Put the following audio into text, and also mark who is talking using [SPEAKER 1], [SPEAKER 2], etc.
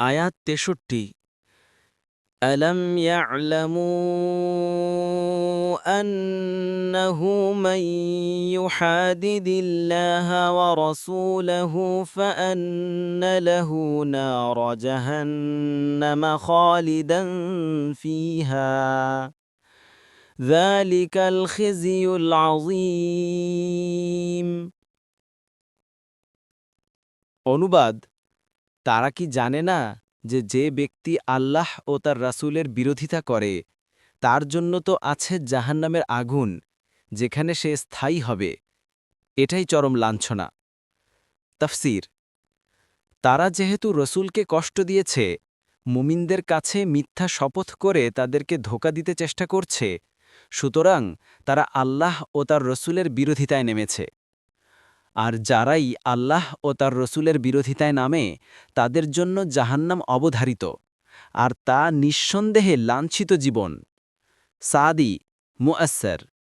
[SPEAKER 1] আয়াত তেষট্টি ألم يعلموا أنه من يحادد الله ورسوله فأن له نار جهنم خالدا فيها ذلك الخزي العظيم অনুবাদ তারা কি জানে না যে যে ব্যক্তি আল্লাহ ও তার রাসূলের বিরোধিতা করে, তার জন্য তো আছে জাহান্নামের আগুন, যেখানে সে স্থায়ী হবে। এটাই চরম লাঞ্ছনা। তাফসির। তারা যেহেতু রসুলকে কষ্ট দিয়েছে, মুমিনদের কাছে মিথ্যা শপথ করে তাদেরকে ধোকা দিতে চেষ্টা করছে, সুতরাং তারা আল্লাহ ও তার রসুলের বিরোধিতায় নেমেছে। আর যারাই আল্লাহ ও তার রসুলের বিরোধিতায় নামে, তাদের জন্য জাহান্নাম অবধারিত, আর তা নিঃসন্দেহে লাঞ্ছিত জীবন। সাদি, মুআসসার।